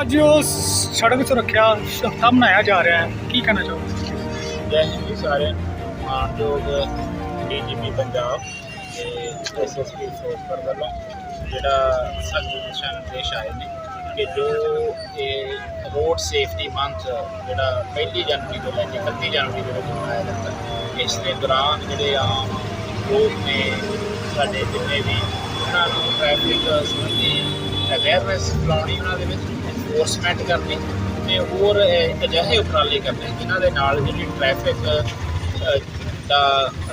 ਅੱਜ ਉਹ ਸੜਕ ਸੁਰੱਖਿਆ ਹਫ਼ਤਾ ਮਨਾਇਆ ਜਾ ਰਿਹਾ ਹੈ ਕੀ ਕਹਿਣਾ ਚਾਹੋਗੇ ਜੈ ਹਿੰਦ ਜੀ ਸਾਰਿਆਂ ਨੂੰ ਮਾਨਯੋਗ ਡੀਜੀਪੀ ਪੰਜਾਬ ਤੇ ਐਸਐਸਪੀ ਫਿਰੋਜ਼ਪੁਰ ਵੱਲੋਂ ਜਿਹੜਾ ਸਾਨੂੰ ਦਿਸ਼ਾ ਨਿਰਦੇਸ਼ ਆਏ ਨੇ ਕਿ ਜੋ ਇਹ ਰੋਡ ਸੇਫਟੀ ਮੰਥ ਜਿਹੜਾ ਪਹਿਲੀ ਜਨਵਰੀ ਤੋਂ ਲੈ ਕੇ 31 ਜਨਵਰੀ ਦੇ ਵਿੱਚ ਮਨਾਇਆ ਜਾਂਦਾ ਹੈ। ਇਸ ਦੇ ਦੌਰਾਨ ਜਿਹੜੇ ਆਮ ਲੋਕ ਨੇ ਸਾਡੇ ਜਿੰਨੇ ਵੀ ਉਹਨਾਂ ਨੂੰ ਟ੍ਰੈਫਿਕ ਸੰਬੰਧੀ ਅਵੇਅਰਨੈਸ ਫਲਾਉਣੀ ਉਹਨਾਂ ਦੇ ਵਿੱਚ ਐਨਫੋਰਸਮੈਂਟ ਕਰਨੀ ਤੇ ਹੋਰ ਅਜਿਹੇ ਉਪਰਾਲੇ ਕਰਨੇ ਜਿਨ੍ਹਾਂ ਦੇ ਨਾਲ ਜਿਹੜੀ ਟ੍ਰੈਫਿਕ ਦਾ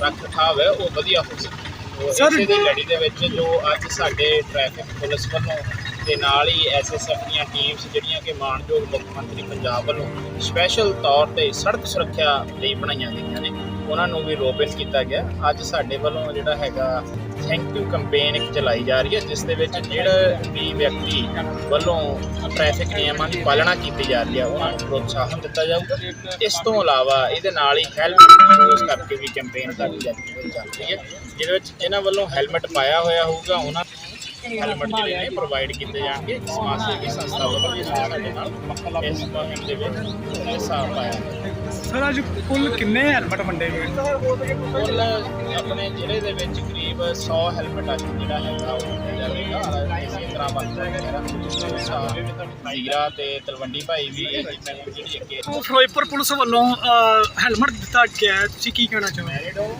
ਰੱਖ ਰਖਾਵ ਹੈ ਉਹ ਵਧੀਆ ਹੋ ਸਕੇ। ਸਰ ਦੀ ਲੜੀ ਦੇ ਵਿੱਚ ਜੋ ਅੱਜ ਸਾਡੇ ਟ੍ਰੈਫਿਕ ਪੁਲਿਸ ਵੱਲੋਂ ਤੇ ਨਾਲ ਹੀ ਐਸਐਸਐਫ ਦੀਆਂ ਟੀਮਸ ਜਿਹੜੀਆਂ ਕਿ ਮਾਨਯੋਗ ਮੁੱਖ ਮੰਤਰੀ ਪੰਜਾਬ ਵੱਲੋਂ ਸਪੈਸ਼ਲ ਤੌਰ ਤੇ ਸੜਕ ਸੁਰੱਖਿਆ ਲਈ ਬਣਾਈਆਂ ਗਈਆਂ ਨੇ ਉਹਨਾਂ ਨੂੰ ਵੀ ਰੋਬਿਨ ਕੀਤਾ ਗਿਆ। ਅੱਜ ਸਾਡੇ ਵੱਲੋਂ ਜਿਹੜਾ ਹੈਗਾ ਥੈਂਕ ਯੂ ਕੈਂਪੇਨ ਇੱਕ ਚਲਾਈ ਜਾ ਰਹੀ ਹੈ, ਜਿਸ ਦੇ ਵਿੱਚ ਜਿਹੜਾ ਵੀ ਵਿਅਕਤੀ ਵੱਲੋਂ ਟ੍ਰੈਫਿਕ ਨਿਯਮਾਂ ਦੀ ਪਾਲਣਾ ਕੀਤੀ ਜਾ ਰਹੀ ਹੈ, ਉਹਨਾਂ ਨੂੰ ਪ੍ਰੋਤਸਾਹਨ ਦਿੱਤਾ ਜਾਊਗਾ। ਇਸ ਤੋਂ ਇਲਾਵਾ ਇਹਦੇ ਨਾਲ ਹੀ ਹੈਲਮਟ ਯੂਜ਼ ਕਰਕੇ ਵੀ ਕੈਂਪੇਨ ਸਾਡੀ ਜਾਂਦੀ ਚੱਲ ਰਹੀ ਹੈ, ਜਿਹਦੇ ਵਿੱਚ ਜਿਨ੍ਹਾਂ ਵੱਲੋਂ ਹੈਲਮਟ ਪਾਇਆ ਹੋਇਆ ਹੋਊਗਾ, ਉਹਨਾਂ ਹੈਲਮਟ ਜਿਹੜੇ ਨੇ ਪ੍ਰੋਵਾਈਡ ਕੀਤੇ ਜਾਣਗੇ। ਸਮਾਜ ਸੇਵੀ ਸੰਸਥਾ ਵੱਲੋਂ ਜਿਸ ਨਾਲ ਇਸ ਮੁਹਿੰਮ ਦੇ ਵਿੱਚ ਹਿੱਸਾ ਪਾਇਆ ਸਰ ਅੱਜ ਕੁੱਲ ਕਿੰਨੇ ਹੈਲਮਟ ਵੰਡੇ ਗਏ ਕੁੱਲ ਆਪਣੇ ਜ਼ਿਲ੍ਹੇ ਦੇ ਵਿੱਚ ਕਰੀਬ 100 ਹੈਲਮਟ ਅੱਜ ਜਿਹੜਾ ਹੈਗਾ ਉਹ ਵੰਡਿਆ ਜਾਵੇਗਾ ਇਸੇ ਤਰ੍ਹਾਂ ਬਣਦਾ ਹੈਗਾ ਜ਼ੀਰਾ ਤੇ ਤਲਵੰਡੀ ਭਾਈ ਵੀ ਜਿਹੜੀ ਅੱਗੇ ਉਹ ਫਿਰੋਜ਼ਪੁਰ ਪੁਲਿਸ ਵੱਲੋਂ ਹੈਲਮਟ ਦਿੱਤਾ ਗਿਆ ਹੈ ਤੁਸੀਂ ਕੀ ਕਹਿਣਾ ਚਾਹੋਗੇ?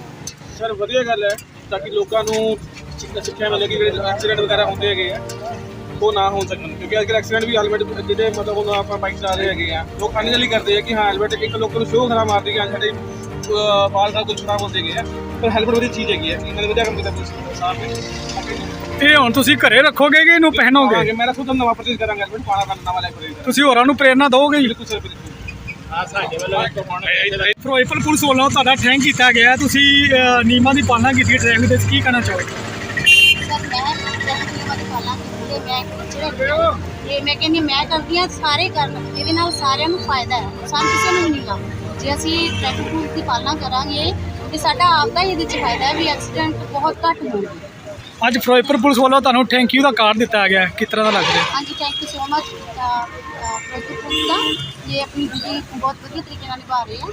ਸਰ ਵਧੀਆ ਗੱਲ ਹੈ ਤਾਂ ਕਿ ਲੋਕਾਂ ਨੂੰ ਸਿੱਖ- ਸਿੱਖਿਆ ਮਿਲੇ ਕਿ ਜਿਹੜੇ ਐਕਸੀਡੈਂਟ ਵਗੈਰਾ ਹੁੰਦੇ ਹੈਗੇ ਆ। ਉਹ ਨਾ ਹੋ ਸਕਣ ਕਿਉਂਕਿ ਅੱਜ ਕੱਲ੍ਹ ਐਕਸੀਡੈਂਟ ਵੀ ਹੈਲਮਟ ਜਿਹੜੇ ਮਤਲਬ ਹੁਣ ਆਪਾਂ ਬਾਈਕ ਚਲਾ ਰਹੇ ਹੈਗੇ ਆ ਲੋਕ ਅਨਜਲੀ ਕਰਦੇ ਆ ਕਿ ਹਾਂ ਹੈਲਮਟ ਇੱਕ ਲੋਕਾਂ ਨੂੰ ਸ਼ੋਅ ਖਰਾਬ ਮਾਰਦੀ ਹੈ ਸਾਡੇ ਵਾਲ ਦਾ ਕੁਝ ਖਰਾਬ ਹੁੰਦੇ ਹੈਗੇ ਆ ਪਰ ਹੈਲਮਟ ਵਧੀਆ ਚੀਜ਼ ਹੈਗੀ ਆ ਇਹਨਾਂ ਵਧੀਆ ਕੰਮ ਕੀਤਾ ਸਾਹਿਬ ਨੇ ਇਹ ਹੁਣ ਤੁਸੀਂ ਘਰੇ ਰੱਖੋਗੇ ਕਿ ਇਹਨੂੰ ਪਹਿਨੋਗੇ? ਮੈਂ ਖੁਦ ਨਵਾਂ ਪਰਚੇਸ ਕਰਾਂਗਾ ਹੈਲਮਟ ਪਾਣਾ ਪੈਣਾ ਨਵਾਂ ਲੈ ਕੇ ਤੁਸੀਂ ਹੋਰਾਂ ਨੂੰ ਪ੍ਰੇਰਨਾ ਦਿਓਗੇ ਜੀ? ਬਿਲਕੁਲ ਸਰ ਬਿਲਕੁਲ। ਆ ਸਾਡੇ ਵੱਲੋਂ ਇੱਕ ਹੁਣ ਫਿਰੋਜ਼ਪੁਰ ਪੁਲਿਸ ਵੱਲੋਂ ਤੁਹਾਡਾ ਥੈਂਕ ਕੀਤਾ ਗਿਆ। ਤੁਸੀਂ ਨਿਯਮਾਂ ਦੀ ਪਾਲਣਾ ਕੀਤੀ ਟ੍ਰੈਫਿਕ ਦੇ ਵਿੱਚ ਕੀ ਕਹਿਣਾ ਚਾਹੋਗੇ ਸਰ ਮੈਂ ਟ੍ਰੈਫਿਕ ਨਿਯਮਾਂ ਦੀ ਪਾਲਣਾ ਤੇ ਮੈਂ ਕਹਿੰਦੀ ਮੈਂ ਕਰਦੀ ਹਾਂ ਸਾਰੇ ਕਰਨ। ਇਹਦੇ ਨਾਲ ਸਾਰਿਆਂ ਨੂੰ ਫਾਇਦਾ ਹੈ। ਸਾਨੂੰ ਕਿਸੇ ਨੂੰ ਵੀ ਨਹੀਂ ਗਾ। ਜੇ ਅਸੀਂ ਟ੍ਰੈਫਿਕ ਰੂਲ ਦੀ ਪਾਲਣਾ ਕਰਾਂਗੇ ਤੇ ਸਾਡਾ ਆਪਦਾ ਹੀ ਇਹਦੇ ਚ ਫਾਇਦਾ ਹੈ ਵੀ ਐਕਸੀਡੈਂਟ ਬਹੁਤ ਘੱਟ ਹੋਣਗੇ ਅੱਜ ਫਿਰੋਜ਼ਪੁਰ ਪੁਲਿਸ ਵੱਲੋਂ ਤੁਹਾਨੂੰ ਥੈਂਕ ਯੂ ਦਾ ਕਾਰਡ ਦਿੱਤਾ ਗਿਆ ਹੈ। ਕਿਸ ਤਰ੍ਹਾਂ ਦਾ ਲੱਗ ਰਿਹਾ ਹਾਂਜੀ thank you so much project ਦਾ। ਇਹ ਆਪਣੀ ਡਿਊਟੀ ਬਹੁਤ ਵਧੀਆ ਤਰੀਕੇ ਨਾਲ ਨਿਭਾ ਰਹੇ ਆ।